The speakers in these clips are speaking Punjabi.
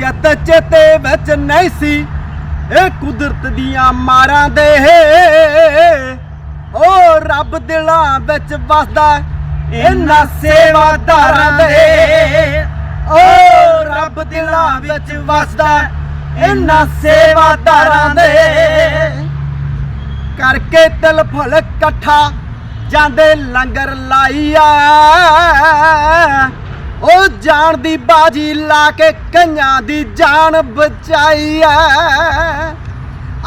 ਜਿੱਤ ਚੇਤੇ ਵਿੱਚ ਨਹੀਂ ਸੀ ਇਹ ਕੁਦਰਤ ਦੀਆਂ ਮਾਰਾਂ ਦੇ ਓ ਰੱਬ ਦਿਲਾਂ ਵਿੱਚ ਵਸਦਾ ਇਹਨਾਂ ਸੇਵਾਦਾਰਾਂ ਦੇ ਓ ਰੱਬ ਦਿਲਾਂ ਵਿੱਚ ਵਸਦਾ ਇਹਨਾਂ ਸੇਵਾਦਾਰਾਂ ਦੇ ਕਰਕੇ ਤਿਲ ਫੁੱਲ ਇਕੱਠਾ ਜਾਂਦੇ ਲੰਗਰ ਲਾਈਆ। ਉਹ ਜਾਨ ਦੀ ਬਾਜੀ ਲਾ ਕੇ ਕਈਆਂ ਦੀ ਜਾਨ ਬਚਾਈ ਐ।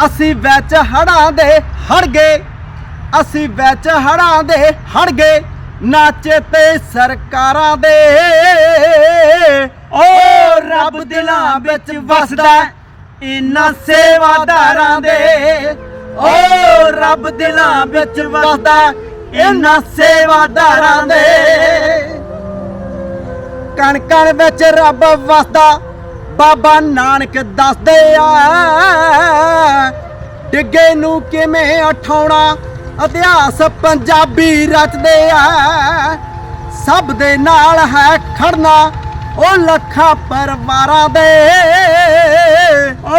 ਅਸੀਂ ਵਿੱਚ ਹੜਾਂ ਦੇ ਹੜ ਗਏ ਅਸੀਂ ਵਿੱਚ ਹੜਾਂ ਦੇ ਹੜ ਗਏ ਨਾਚੇ ਤੇ ਸਰਕਾਰਾਂ ਦੇ। ਓ ਰੱਬ ਦਿਲਾਂ ਵਿੱਚ ਵਸਦਾ ਇਨਾਂ ਸੇਵਾਦਾਰਾਂ ਦੇ। ਓ ਰੱਬ ਦਿਲਾਂ ਵਿੱਚ ਵਸਦਾ ਇਨਾਂ ਸੇਵਾਦਾਰਾਂ ਦੇ। ਕਣ ਕਣ ਵਿੱਚ ਰੱਬ ਵਸਦਾ, ਬਾਬਾ ਨਾਨਕ ਦੱਸਦੇ ਆ, ਡਿੱਗੇ ਨੂੰ ਕਿਵੇਂ ਉਠਾਉਣਾ, ਇਤਿਹਾਸ ਪੰਜਾਬੀ ਰਚਦੇ ਆ। ਸਭ ਦੇ ਨਾਲ ਹੈ ਖੜਨਾ, ਉਹ ਲੱਖਾਂ ਪਰਿਵਾਰਾਂ ਦੇ। ਓ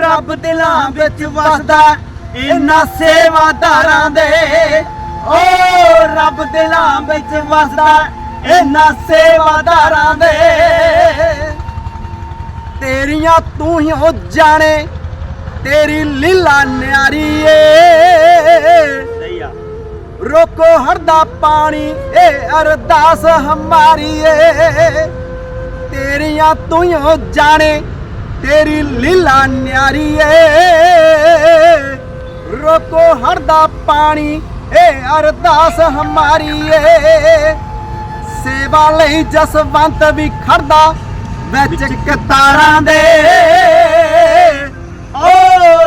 ਰੱਬ ਦਿਲਾਂ ਵਿੱਚ ਵਸਦਾ, ਇਹਨਾਂ ਸੇਵਾਦਾਰਾਂ ਦੇ। ਓ ਰੱਬ ਦਿਲਾਂ ਵਿੱਚ ਵਸਦਾ ਇਹਨਾਂ ਸੇਵਾਦਾਰਾਂ ਦੇ। ਤੇਰੀਆਂ ਤੂੰ ਹੀ ਉਹ ਜਾਣੇ ਤੇਰੀ ਲੀਲਾ ਨਿਆਰੀ ਏ। ਰੋਕੋ ਹਰਦਾ ਪਾਣੀ ਇਹ ਅਰਦਾਸ ਹਮਾਰੀ ਏ। ਤੇਰੀਆਂ ਤੂੰ ਹੀ ਉਹ ਜਾਣੇ ਤੇਰੀ ਲੀਲਾ ਨਿਆਰੀ ਏ। ਰੋਕੋ ਹਰਦਾ ਪਾਣੀ ਇਹ ਅਰਦਾਸ ਹਮਾਰੀ ਏ। ਸੇਵਾ ਲਈ ਜਸਵੰਤ ਵੀ ਖੜਦਾ ਵਿੱਚ ਕਤਾਰਾਂ ਦੇ। ਓ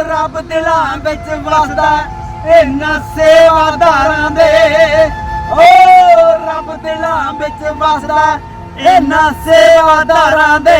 ਰੱਬ ਦਿਲਾਂ ਵਿੱਚ ਵਸਦਾ ਇਹਨਾਂ ਸੇਵਾਦਾਰਾਂ ਦੇ। ਓ ਰੱਬ ਦਿਲਾਂ ਵਿੱਚ ਵਸਦਾ ਇਹਨਾਂ ਸੇਵਾਦਾਰਾਂ ਦੇ।